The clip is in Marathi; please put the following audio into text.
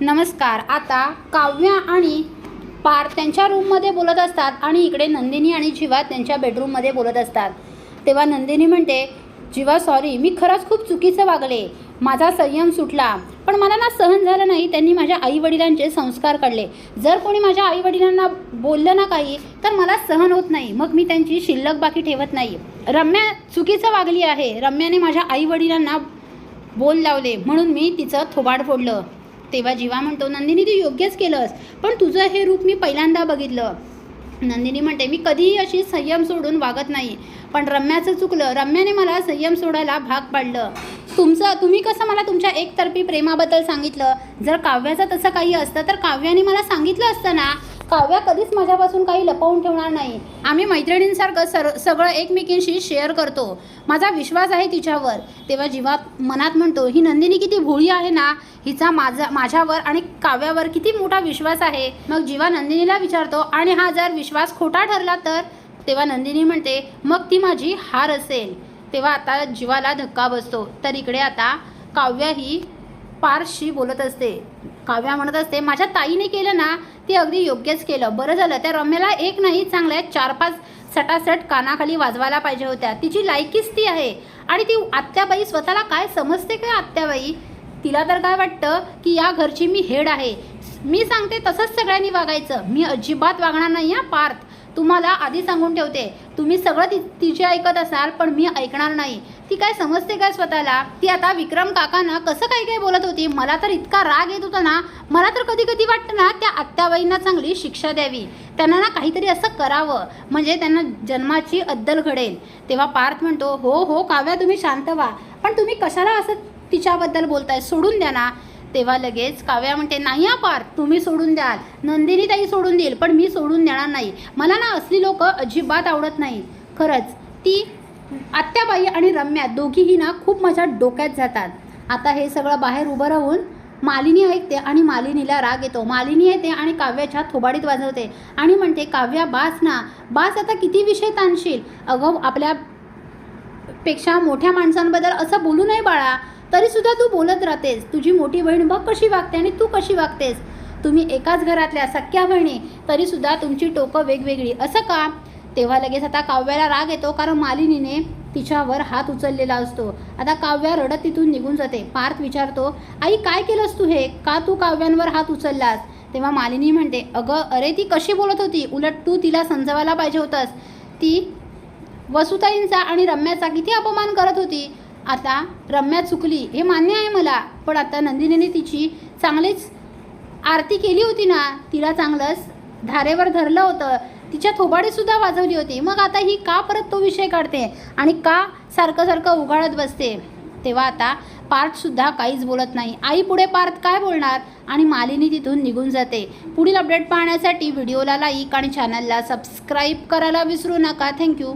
नमस्कार. आता काव्या आणि पार त्यांच्या रूममध्ये बोलत असतात आणि इकडे नंदिनी आणि जीवा त्यांच्या बेडरूममध्ये बोलत असतात. तेव्हा नंदिनी म्हणते जीवा सॉरी मी खरंच खूप चुकीचं वागले. माझा संयम सुटला. पण मला ना सहन झालं नाही. त्यांनी माझ्या आईवडिलांचे संस्कार काढले. जर कोणी माझ्या आईवडिलांना बोललं ना काही तर मला सहन होत नाही. मग मी त्यांची शिल्लक बाकी ठेवत नाही. रम्या चुकीचं वागली आहे. रम्याने माझ्या आईवडिलांना बोल लावले. म्हणून मी तिचं थोबाड फोडलं. तेव्हा जीवा म्हणतो नंदिनी तू योग्यच केलंस. पण तुझं हे रूप मी पहिल्यांदा बघितलं. नंदिनी म्हणते मी कधीही अशी संयम सोडून वागत नाही. पण रम्याचं चुकलं. रम्याने मला संयम सोडायला भाग पाडलं. तुमचं तुम्ही कसं मला तुमच्या एकतर्फी प्रेमाबद्दल सांगितलं? जर काव्याचं तसं काही असतं तर काव्याने मला सांगितलं असतं ना? काव्या कधीच माझ्यापासून काही लपवून ठेवणार नाही. आम्ही मैत्रिणींसारखं सर सगळं एकमेकींशी शेअर करतो. माझा विश्वास आहे तिच्यावर. तेव्हा जीवात मनात म्हणतो ही नंदिनी किती भोळी आहे ना? हिचा माझा माझ्यावर आणि काव्यावर किती मोठा विश्वास आहे. मग जीवा नंदिनीला विचारतो आणि हा जर विश्वास खोटा ठरला तर? तेव्हा नंदिनी म्हणते मग ती माझी हार असेल. तेव्हा आता जीवाला धक्का बसतो. तर इकडे आता काव्या ही पारशी बोलत असते. काव्या म्हणत असते माझ्या ताईने केलं ना ती अगदी योग्यच केलं. बरं झालं त्या रम्याला एक नाही चांगल्या चार पाच सटासट कानाखाली वाजवायला पाहिजे होत्या. तिची लायकीच ती आहे. आणि ती आत्याबाई स्वतःला काय समजते काय आत्याबाई? तिला तर काय वाटतं की या घरची मी हेड आहे. मी सांगते तसंच सगळ्यांनी वागायचं. मी अजिबात वागणार नाही हा पार्थ. तुम्हाला आधी सांगून ठेवते. तुम्ही सगळं ति तिचे ऐकत असाल पण मी ऐकणार नाही. ती काय समजते काय स्वतःला? ती आता विक्रम काकांना कसं काय काय बोलत होती? मला तर इतका राग येत होता ना. मला तर कधी कधी वाटतं ना त्या आत्याबाईंना चांगली शिक्षा द्यावी. त्यांना ना काहीतरी असं करावं. म्हणजे त्यांना जन्माची अद्दल घडेल. तेव्हा पार्थ म्हणतो हो हो काव्या तुम्ही शांत व्हा. पण तुम्ही कशाला असं तिच्याबद्दल बोलताय? सोडून द्या ना. तेव्हा लगेच काव्या म्हणते नाही हा पार तुम्ही सोडून द्याल. नंदिनी ताई सोडून देईल पण मी सोडून देणार नाही. मला ना असली लोक अजिबात आवडत नाही खरंच ती आत्याबाई आणि रम्या दोघीही ना खूप माझ्या डोक्यात जातात. आता हे सगळं बाहेर उभं राहून मालिनी ऐकते आणि मालिनीला राग येतो. मालिनी येते आणि काव्याच्या थोबाडीत वाजवते आणि म्हणते काव्या बास ना. बास आता किती विषय ताणशील? अगं आपल्या पेक्षा मोठ्या माणसांबद्दल असं बोलू नये बाळा. तरीसुद्धा तू बोलत राहतेस. तुझी मोठी बहीण बघ कशी वागते आणि तू कशी वागतेस. तुम्ही एकाच घरातल्या सख्या बहिणी तरीसुद्धा तुमची टोकं वेगवेगळी. असं का? तेव्हा लगेच आता काव्याला राग येतो कारण मालिनीने तिच्यावर हात उचललेला असतो. आता काव्या रडत तिथून निघून जाते. पार्थ विचारतो आई काय केलंस तू हे? का तू काव्यांवर हात उचललास? तेव्हा मालिनी म्हणते अगं अरे ती कशी बोलत होती? उलट तू तिला समजवायला पाहिजे होतंस. ती वसुताईंचा आणि रम्याचा किती अपमान करत होती. आता रम्या चुकली हे मान्य आहे मला पण आता नंदिनीने तिची चांगलीच आरती केली होती ना तिला चांगलंच धारेवर धरलं होतं. तिच्या थोबाडीसुद्धा वाजवली होती. मग आता ही का परत तो विषय काढते आणि का सारखं सारखं उघाळत बसते? तेव्हा आता पार्थसुद्धा काहीच बोलत नाही. आई पुढे पार्थ काय बोलणार? आणि मालिनी तिथून निघून जाते. पुढील अपडेट पाहण्यासाठी व्हिडिओला लाईक आणि चॅनलला सबस्क्राईब करायला विसरू नका. थँक्यू